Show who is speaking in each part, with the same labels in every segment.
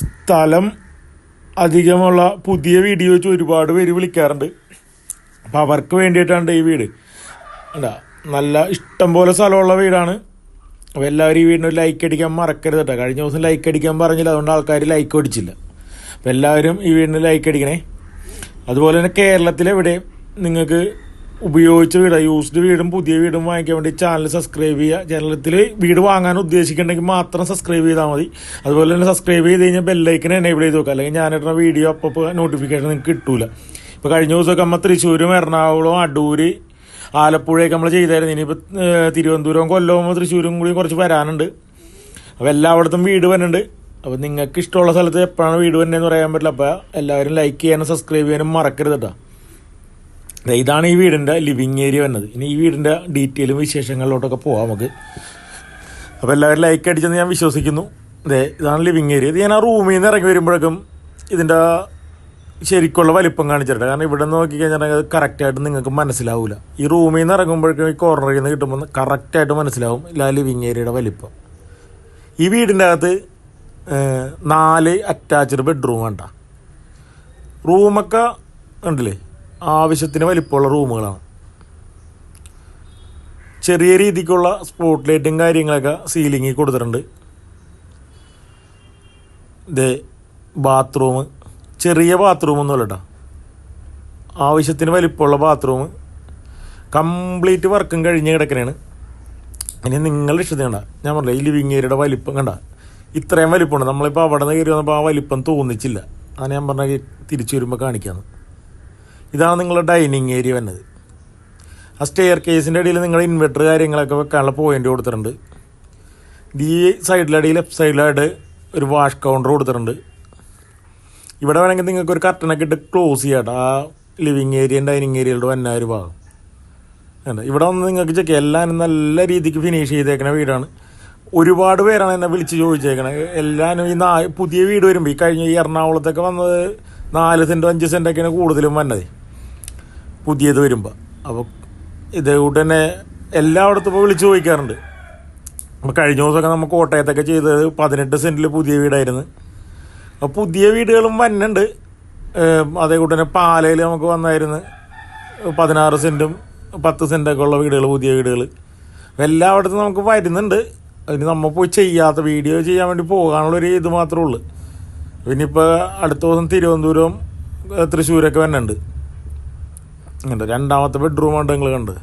Speaker 1: സ്ഥലം അധികമുള്ള പുതിയ വീഡിയോ വെച്ച് ഒരുപാട് പേര് വിളിക്കാറുണ്ട്. അപ്പം അവർക്ക് വേണ്ടിയിട്ടാണ് ഈ വീട്. എന്താ നല്ല ഇഷ്ടം പോലെ സ്ഥലമുള്ള വീടാണ്. അപ്പോൾ എല്ലാവരും ഈ വീടിന് ലൈക്ക് അടിക്കാൻ മറക്കരുത് കേട്ടോ. കഴിഞ്ഞ ദിവസം ലൈക്ക് അടിക്കാൻ പറഞ്ഞില്ല. അതുകൊണ്ട് ആൾക്കാർ ലൈക്ക് അടിച്ചില്ല. അപ്പോൾ എല്ലാവരും ഈ വീടിന് ലൈക്ക് അടിക്കണേ. അതുപോലെ തന്നെ കേരളത്തിലെവിടെയും നിങ്ങൾക്ക് ഉപയോഗിച്ച വീട്. യൂസ്ഡ് വീടും പുതിയ വീടും വാങ്ങിക്കാൻ വേണ്ടി ചാനൽ സബ്സ്ക്രൈബ് ചെയ്യുക. ചാനലത്തിൽ വീട് വാങ്ങാൻ ഉദ്ദേശിക്കുന്നുണ്ടെങ്കിൽ മാത്രം സബ്സ്ക്രൈബ് ചെയ്താൽ മതി. അതുപോലെ തന്നെ സബ്സ്ക്രൈബ് ചെയ്ത് കഴിഞ്ഞാൽ ബെല്ലൈക്കൻ എനേബിൾ ചെയ്ത് നോക്കുക അല്ലെങ്കിൽ ഞാനിടുന്ന വീഡിയോ അപ്പോൾ നോട്ടിഫിക്കേഷൻ നിങ്ങൾക്ക് കിട്ടൂല. ഇപ്പോൾ കഴിഞ്ഞ ദിവസമൊക്കെ നമ്മൾ തൃശ്ശൂരും എറണാകുളവും അടൂര് ആലപ്പുഴയൊക്കെ നമ്മൾ ചെയ്തായിരുന്നു. ഇനിയിപ്പോൾ തിരുവനന്തപുരവും കൊല്ലവും തൃശ്ശൂരും കൂടി കുറച്ച് വരാനുണ്ട്. അപ്പോൾ എല്ലായിടത്തും വീട് വരുന്നുണ്ട് അപ്പോൾ നിങ്ങൾക്ക് ഇഷ്ടമുള്ള സ്ഥലത്ത് എപ്പോഴാണ് വീട് വരുന്നതെന്ന് പറയാൻ പറ്റില്ല. അപ്പോൾ എല്ലാവരും ലൈക്ക് ചെയ്യാനും സബ്സ്ക്രൈബ് ചെയ്യാനും മറക്കരുത് കേട്ടോ ഇതാണ് ഈ വീടിന്റെ ലിവിങ് ഏരിയ വന്നത് ഇനി ഈ വീടിന്റെ ഡീറ്റെയിലും വിശേഷങ്ങളിലോട്ടൊക്കെ പോവാം നമുക്ക്. അപ്പോൾ എല്ലാവരും ലൈക്ക് അടിച്ചെന്ന് ഞാൻ വിശ്വസിക്കുന്നു. അതെ ഇതാണ് ലിവിങ് ഏരിയ ഇത് ഞാൻ ആ റൂമിൽ നിന്ന് ഇറങ്ങി വരുമ്പോഴേക്കും ഇതിന്റെ ശരിക്കുള്ള വലിപ്പം കാണിച്ചിട്ടുണ്ട്. കാരണം ഇവിടെ നിന്ന് നോക്കിക്കഴിഞ്ഞാൽ അത് കറക്റ്റായിട്ട് നിങ്ങൾക്ക് മനസ്സിലാവില്ല ഈ റൂമിൽ നിന്ന് ഇറങ്ങുമ്പോഴേക്കും ഈ കോർണറിൽ നിന്ന് കിട്ടുമ്പോൾ കറക്റ്റായിട്ട് മനസ്സിലാവും ഇല്ല ലിവിങ് ഏരിയയുടെ വലിപ്പം. ഈ വീടിന്റെ അകത്ത് നാല് അറ്റാച്ച്ഡ് ബെഡ്റൂം വേണ്ട റൂമൊക്കെ ഉണ്ടല്ലേ? ആവശ്യത്തിന് വലിപ്പമുള്ള റൂമുകളാണ്. ചെറിയ രീതിക്കുള്ള സ്പോട്ട് ലൈറ്റും കാര്യങ്ങളൊക്കെ സീലിങ്ങിൽ കൊടുത്തിട്ടുണ്ട്. ഇത് ബാത്റൂം ചെറിയ ബാത്റൂം ഒന്നുമല്ല കേട്ടോ ആവശ്യത്തിന് വലിപ്പമുള്ള ബാത്റൂം കംപ്ലീറ്റ് വർക്കും കഴിഞ്ഞ് കിടക്കണേണ്. ഇനി നിങ്ങൾ ഇഷ്ടത്തിന് കണ്ട. ഞാൻ പറഞ്ഞില്ല ഈ ലിവിങ് ഏരിയയുടെ വലിപ്പം കണ്ട. ഇത്രയും വലിപ്പമുണ്ട്. നമ്മളിപ്പോൾ അവിടെ നിന്ന് കയറി വന്നപ്പോൾ ആ വലിപ്പം തോന്നിച്ചില്ല. അങ്ങനെ ഞാൻ പറഞ്ഞ തിരിച്ചു വരുമ്പോൾ കാണിക്കാമെന്ന് ഇതാണ് നിങ്ങളുടെ ഡൈനിങ് ഏരിയ വന്നത്. ആ സ്റ്റെയർ കേസിന്റെ ഇടയിൽ നിങ്ങൾ ഇൻവെർട്ടർ കാര്യങ്ങളൊക്കെ വെക്കാനുള്ള പോയിന്റ് കൊടുത്തിട്ടുണ്ട്. ഈ സൈഡിലടിയിൽ ലെഫ്റ്റ് സൈഡിലായിട്ട് ഒരു വാഷ് കൗണ്ടർ കൊടുത്തിട്ടുണ്ട്. ഇവിടെ വേണമെങ്കിൽ നിങ്ങൾക്ക് ഒരു കർട്ടനൊക്കെ ഇട്ട് ക്ലോസ് ചെയ്യാട്ടോ. ആ ലിവിങ് ഏരിയയും ഡൈനിങ് ഏരിയയുടെ വന്ന ഒരു ഭാഗം. അല്ല ഇവിടെ വന്ന് നിങ്ങൾക്ക് ചെക്ക് എല്ലാവരും നല്ല രീതിക്ക് ഫിനിഷ് ചെയ്തേക്കണ വീടാണ്. ഒരുപാട് പേരാണ് എന്നെ വിളിച്ച് ചോദിച്ചേക്കണത് എല്ലാവരും ഈ നാ പുതിയ വീട് വരുമ്പോൾ ഈ കഴിഞ്ഞ ഈ എറണാകുളത്തൊക്കെ വന്നത് നാല് സെന്റോ അഞ്ച് സെന്റൊക്കെയാണ് കൂടുതലും വന്നത്. പുതിയത് വരുമ്പോൾ അപ്പോൾ ഇത് ഉടനെ എല്ലായിടത്തും ഇപ്പോൾ വിളിച്ച് ചോദിക്കാറുണ്ട്. അപ്പോൾ കഴിഞ്ഞ ദിവസമൊക്കെ നമ്മൾ കോട്ടയത്തൊക്കെ ചെയ്തത് പതിനെട്ട് സെന്റിൽ പുതിയ വീടായിരുന്നു. അപ്പോൾ പുതിയ വീടുകളും വന്നുണ്ട്. അതേ കൂട്ട് തന്നെ പാലയിൽ നമുക്ക് വന്നായിരുന്നു. പതിനാറ് സെന്റും പത്ത് സെന്റൊക്കെ ഉള്ള വീടുകൾ പുതിയ വീടുകൾ എല്ലായിടത്തും നമുക്ക് വരുന്നുണ്ട്. അതിന് നമ്മൾ പോയി ചെയ്യാത്ത വീഡിയോ ചെയ്യാൻ വേണ്ടി പോകാനുള്ളൊരു ഇത് മാത്രമേ ഉള്ളൂ. പിന്നെ ഇപ്പോൾ അടുത്ത ദിവസം തിരുവനന്തപുരം തൃശ്ശൂരൊക്കെ വരുന്നുണ്ട് ഉണ്ട് രണ്ടാമത്തെ ബെഡ്റൂമാണ് നിങ്ങൾ കണ്ടത്.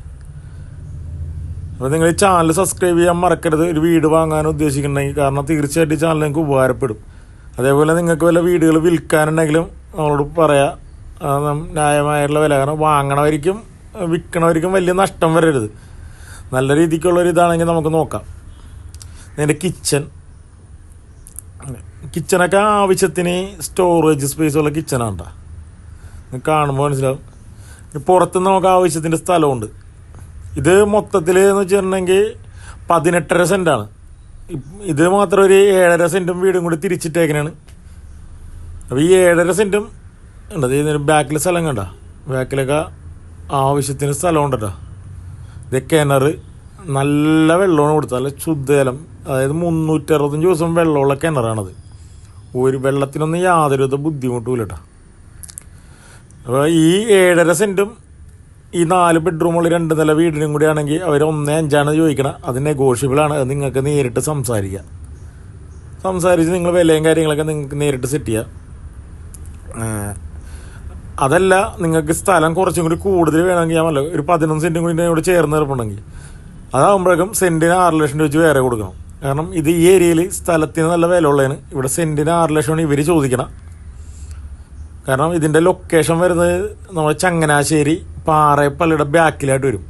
Speaker 1: അപ്പോൾ നിങ്ങൾ ഈ ചാനൽ സബ്സ്ക്രൈബ് ചെയ്യാൻ മറക്കരുത്. ഒരു വീട് വാങ്ങാൻ ഉദ്ദേശിക്കുന്നുണ്ടെങ്കിൽ കാരണം തീർച്ചയായിട്ടും ഈ ചാനൽ നിങ്ങൾക്ക് ഉപകാരപ്പെടും. അതേപോലെ നിങ്ങൾക്ക് വല്ല വീടുകൾ വിൽക്കാനുണ്ടെങ്കിലും നമ്മളോട് പറയാം ന്യായമായിട്ടുള്ള വില. കാരണം വാങ്ങണവർക്കും വിൽക്കണവർക്കും വലിയ നഷ്ടം വരരുത്. നല്ല രീതിക്കുള്ള ഒരു ഇതാണെങ്കിൽ നമുക്ക് നോക്കാം. നിന്റെ കിച്ചൺ കിച്ചണൊക്കെ ആവശ്യത്തിന് സ്റ്റോറേജ് സ്പേസുള്ള ഉള്ള ഇത് കാണുമ്പോൾ മനസ്സിലാവും. ഇത് പുറത്ത് നമുക്ക് ആവശ്യത്തിന്റെ സ്ഥലമുണ്ട്. ഇത് മൊത്തത്തിൽ എന്ന് വെച്ചിട്ടുണ്ടെങ്കിൽ പതിനെട്ടര സെന്റാണ് ഇത് മാത്രം ഒരു ഏഴര സെന്റും വീടും കൂടി തിരിച്ചിട്ടേക്കനാണ് അപ്പോൾ ഈ ഏഴര സെന്റും ഉണ്ടത് ഇതിന് ബാക്കിൽ സ്ഥലം കണ്ട? ബാക്കിലൊക്കെ ആവശ്യത്തിന് സ്ഥലമുണ്ട് കേട്ടോ ഇത് കിണർ നല്ല വെള്ളമാണ് കൊടുത്തത് ശുദ്ധജലം. അതായത് മുന്നൂറ്ററുപത്തഞ്ച് ദിവസം വെള്ളമുള്ള കിണറാണത്. ഒരു വെള്ളത്തിനൊന്നും യാതൊരുവിധ ബുദ്ധിമുട്ടുമില്ല കേട്ടോ അപ്പോൾ ഈ ഏഴര സെന്റും ഈ നാല് ബെഡ്റൂമുള്ള രണ്ട് നില വീടിനും കൂടി ആണെങ്കിൽ അവർ ഒന്നേ അഞ്ചാണ് ചോദിക്കണം. അത് നെഗോഷ്യബിളാണ് അത് നിങ്ങൾക്ക് നേരിട്ട് സംസാരിക്കാം. സംസാരിച്ച് നിങ്ങൾ വിലയും കാര്യങ്ങളൊക്കെ നിങ്ങൾക്ക് നേരിട്ട് സെറ്റ് ചെയ്യാം. അതല്ല നിങ്ങൾക്ക് സ്ഥലം കുറച്ചും കൂടി കൂടുതൽ വേണമെങ്കിൽ ഞാൻ പറഞ്ഞല്ലോ ഒരു പതിനൊന്ന് സെന്റും കൂടി ഇവിടെ ചേർന്ന് കിടപ്പുണ്ടെങ്കിൽ അതാകുമ്പോഴേക്കും സെന്റിന് ആറ് ലക്ഷം രൂപ വെച്ച് വേറെ കൊടുക്കണം. കാരണം ഇത് ഈ ഏരിയയിൽ സ്ഥലത്തിന് നല്ല വില ഉള്ളതിന് ഇവിടെ സെന്റിന് ആറ് ലക്ഷമാണ് ഇവർ ചോദിക്കണം. കാരണം ഇതിന്റെ ലൊക്കേഷൻ വരുന്നത് നമ്മുടെ ചങ്ങനാശ്ശേരി പാറയപ്പള്ളിയുടെ ബാക്കിലായിട്ട് വരും.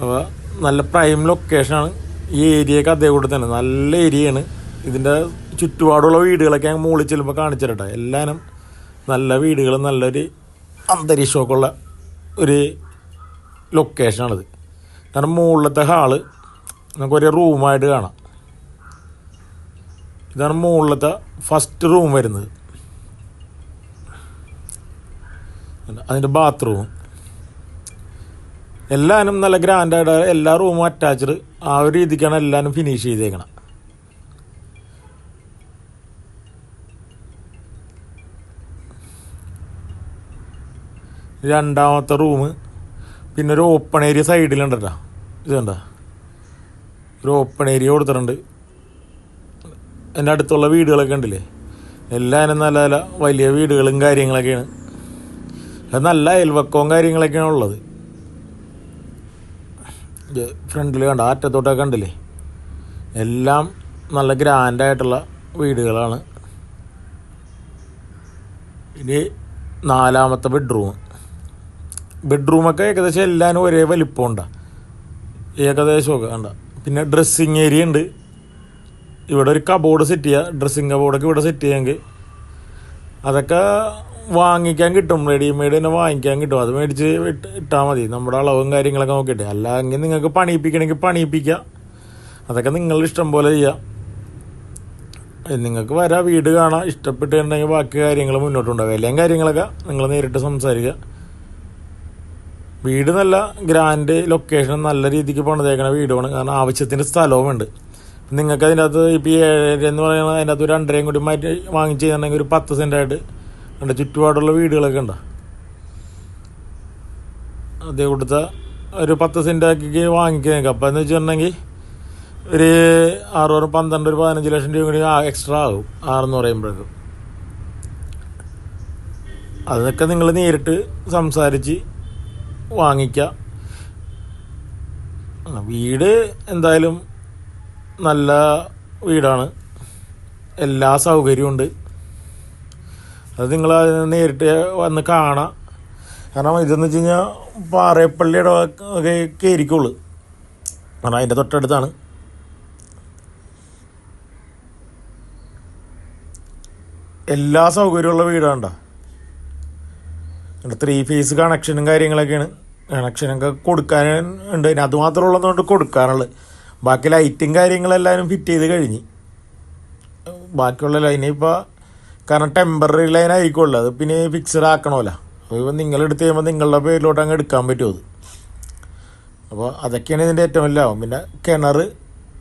Speaker 1: അപ്പോൾ നല്ല പ്രൈം ലൊക്കേഷനാണ് ഈ ഏരിയയൊക്കെ അതേ കൂടെ തന്നെ. നല്ല ഏരിയയാണ് ഇതിന്റെ ചുറ്റുപാടുള്ള വീടുകളൊക്കെ ഞാൻ മുകളിൽ ചെല്ലുമ്പോൾ കാണിച്ചു തരട്ടെ എല്ലാവരും നല്ല വീടുകൾ നല്ലൊരു അന്തരീക്ഷമൊക്കെ ഉള്ള ഒരു ലൊക്കേഷനാണിത് കാരണം മുകളിലത്തെ ഹാൾ നമുക്കൊരു റൂമായിട്ട് കാണാം. ഇതാണ് മുകളിലത്തെ ഫസ്റ്റ് റൂം വരുന്നത്. അതിന്റെ ബാത്റൂം എല്ലാനും നല്ല ഗ്രാൻഡായിട്ട് എല്ലാ റൂമും അറ്റാച്ച്ഡ് ആ ഒരു രീതിക്കാണ് എല്ലാവരും ഫിനിഷ് ചെയ്തേക്കണം. രണ്ടാമത്തെ റൂം പിന്നെ ഒരു ഓപ്പൺ ഏരിയ സൈഡിലുണ്ടല്ലോ ഇത് കണ്ട? ഒരു ഓപ്പൺ ഏരിയ കൊടുത്തിട്ടുണ്ട്. എന്റെ അടുത്തുള്ള വീടുകളൊക്കെ ഉണ്ടല്ലേ? എല്ലാവരും നല്ല നല്ല വലിയ വീടുകളും കാര്യങ്ങളൊക്കെയാണ്. നല്ല അയൽവക്കവും കാര്യങ്ങളൊക്കെയാണ് ഉള്ളത്. ഫ്രണ്ടിൽ കണ്ട അറ്റത്തോട്ടൊക്കെ കണ്ടില്ലേ? എല്ലാം നല്ല ഗ്രാൻഡായിട്ടുള്ള വീടുകളാണ്. ഇനി നാലാമത്തെ ബെഡ്റൂം ബെഡ്റൂമൊക്കെ ഏകദേശം എല്ലാവരും ഒരേ വലിപ്പമുണ്ടാ. ഏകദേശമൊക്കെ കണ്ട. പിന്നെ ഡ്രസ്സിങ് ഏരിയ ഉണ്ട്. ഇവിടെ ഒരു കബോർഡ് സെറ്റ് ചെയ്യുക ഡ്രസ്സിങ് കബോർഡൊക്കെ ഇവിടെ സെറ്റ് ചെയ്യാമെങ്കിൽ അതൊക്കെ വാങ്ങിക്കാൻ കിട്ടും. റെഡിമെയ്ഡ് തന്നെ വാങ്ങിക്കാൻ കിട്ടും. അത് മേടിച്ച് ഇട്ട് ഇട്ടാൽ മതി. നമ്മുടെ അളവും കാര്യങ്ങളൊക്കെ നോക്കിയിട്ട്. അല്ലെങ്കിൽ നിങ്ങൾക്ക് പണിയിപ്പിക്കണമെങ്കിൽ പണിയിപ്പിക്കുക അതൊക്കെ നിങ്ങളുടെ ഇഷ്ടം പോലെ ചെയ്യാം. നിങ്ങൾക്ക് വരാ വീട് കാണാം. ഇഷ്ടപ്പെട്ടിട്ടുണ്ടെങ്കിൽ ബാക്കി കാര്യങ്ങൾ മുന്നോട്ടുണ്ടാവും വിലയും കാര്യങ്ങളൊക്കെ നിങ്ങൾ നേരിട്ട് സംസാരിക്കുക. വീട് നല്ല ഗ്രാൻഡ് ലൊക്കേഷൻ നല്ല രീതിക്ക് പണിതേക്കണ വീടുമാണ് കാരണം ആവശ്യത്തിന് സ്ഥലവും ഉണ്ട് നിങ്ങൾക്ക് അതിന്റെ അകത്ത് ഇപ്പം ഏഴര എന്ന് പറയുന്നത് അതിന്റെ അകത്ത് ഒരു രണ്ടരയും കൂടി മാറ്റി വാങ്ങിച്ച് ചെയ്യുന്നുണ്ടെങ്കിൽ ഒരു പത്ത് സെന്റായിട്ട് അതിന്റെ ചുറ്റുപാടുള്ള വീടുകളൊക്കെ ഉണ്ട് അതേ കൊടുത്ത ഒരു പത്ത് സെന്റാക്കി വാങ്ങിക്കുക അപ്പം എന്ന് വെച്ചിട്ടുണ്ടെങ്കിൽ ഒരു ആറ് പന്ത്രണ്ട് ഒരു പതിനഞ്ച് ലക്ഷം രൂപ കൂടി എക്സ്ട്രാ ആകും ആറെന്ന് പറയുമ്പോഴേക്കും. അതൊക്കെ നിങ്ങൾ നേരിട്ട് സംസാരിച്ച് വാങ്ങിക്കുക വീട് എന്തായാലും നല്ല വീടാണ്. എല്ലാ സൗകര്യവും ഉണ്ട്. അത് നിങ്ങൾ നേരിട്ട് വന്ന് കാണാം. കാരണം ഇതെന്ന് വെച്ച് കഴിഞ്ഞാൽ പാറയപ്പള്ളിയുടെ ഒക്കെ കയറിക്കുള്ളൂ കാരണം അതിന്റെ തൊട്ടടുത്താണ്. എല്ലാ സൗകര്യമുള്ള വീടാണ്ട. ത്രീ ഫേസ് കണക്ഷനും കാര്യങ്ങളൊക്കെയാണ്. കണക്ഷനൊക്കെ കൊടുക്കാൻ ഉണ്ട്. അത് മാത്രമേ ഉള്ളതുകൊണ്ട് കൊടുക്കാനുള്ളത് ബാക്കി ലൈറ്റും കാര്യങ്ങളെല്ലാവരും ഫിറ്റ് ചെയ്ത് കഴിഞ്ഞ്. ബാക്കിയുള്ള ലൈനിപ്പോൾ കാരണം ടെമ്പററി ലൈൻ ആയിക്കോളൂ അത് പിന്നെ ഫിക്സഡ് ആക്കണമല്ല. അപ്പോൾ നിങ്ങൾ എടുത്ത് കഴിയുമ്പോൾ നിങ്ങളുടെ പേരിലോട്ട് അങ്ങ് എടുക്കാൻ പറ്റുമോ അത്. അപ്പോൾ അതൊക്കെയാണ് ഇതിന്റെ ഏറ്റവും വലിയ ലാഭം. പിന്നെ കിണർ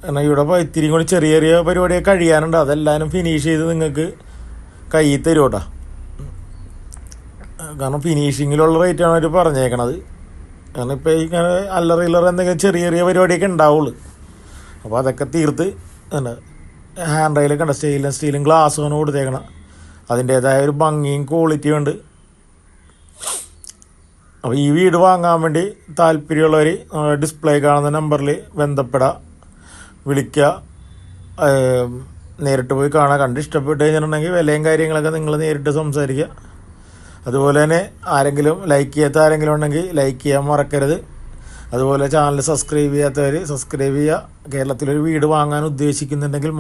Speaker 1: കാരണം ഇവിടെ ഇത്തിരി കൂടി ചെറിയ ചെറിയ പരിപാടിയൊക്കെ കഴിയാനുണ്ട്. അതെല്ലാവരും ഫിനിഷ് ചെയ്ത് നിങ്ങൾക്ക് കയ്യിൽ തരുമോട്ടാ കാരണം ഫിനിഷിങ്ങിലുള്ള റേറ്റാണ് അവർ പറഞ്ഞേക്കണത്. കാരണം ഇപ്പോൾ ഇങ്ങനെ അല്ലറ എന്തെങ്കിലും ചെറിയ ചെറിയ പരിപാടിയൊക്കെ ഉണ്ടാവുള്ളൂ. അപ്പോൾ അതൊക്കെ തീർത്ത് ഹാൻഡ് റൈലൊക്കെ ഉണ്ട്. സ്റ്റീലും സ്റ്റീലും ഗ്ലാസ്സുമാണ് കൊടുത്തേക്കണം. അതിന്റേതായ ഒരു ഭംഗിയും ക്വാളിറ്റിയും ഉണ്ട്. അപ്പോൾ ഈ വീട് വാങ്ങാൻ വേണ്ടി താല്പര്യമുള്ളവർ ഡിസ്പ്ലേ കാണുന്ന നമ്പറിൽ ബന്ധപ്പെടുക വിളിക്കുക നേരിട്ട് പോയി കാണാൻ കണ്ട് ഇഷ്ടപ്പെട്ട് കഴിഞ്ഞിട്ടുണ്ടെങ്കിൽ വിലയും കാര്യങ്ങളൊക്കെ നിങ്ങൾ നേരിട്ട് സംസാരിക്കുക. അതുപോലെ തന്നെ ആരെങ്കിലും ലൈക്ക് ചെയ്യാത്ത ആരെങ്കിലും ഉണ്ടെങ്കിൽ ലൈക്ക് ചെയ്യാൻ മറക്കരുത്. അതുപോലെ ചാനൽ സബ്സ്ക്രൈബ് ചെയ്യാത്തവർ സബ്സ്ക്രൈബ് ചെയ്യുക. കേരളത്തിലൊരു വീട് വാങ്ങാൻ ഉദ്ദേശിക്കുന്നുണ്ടെങ്കിൽ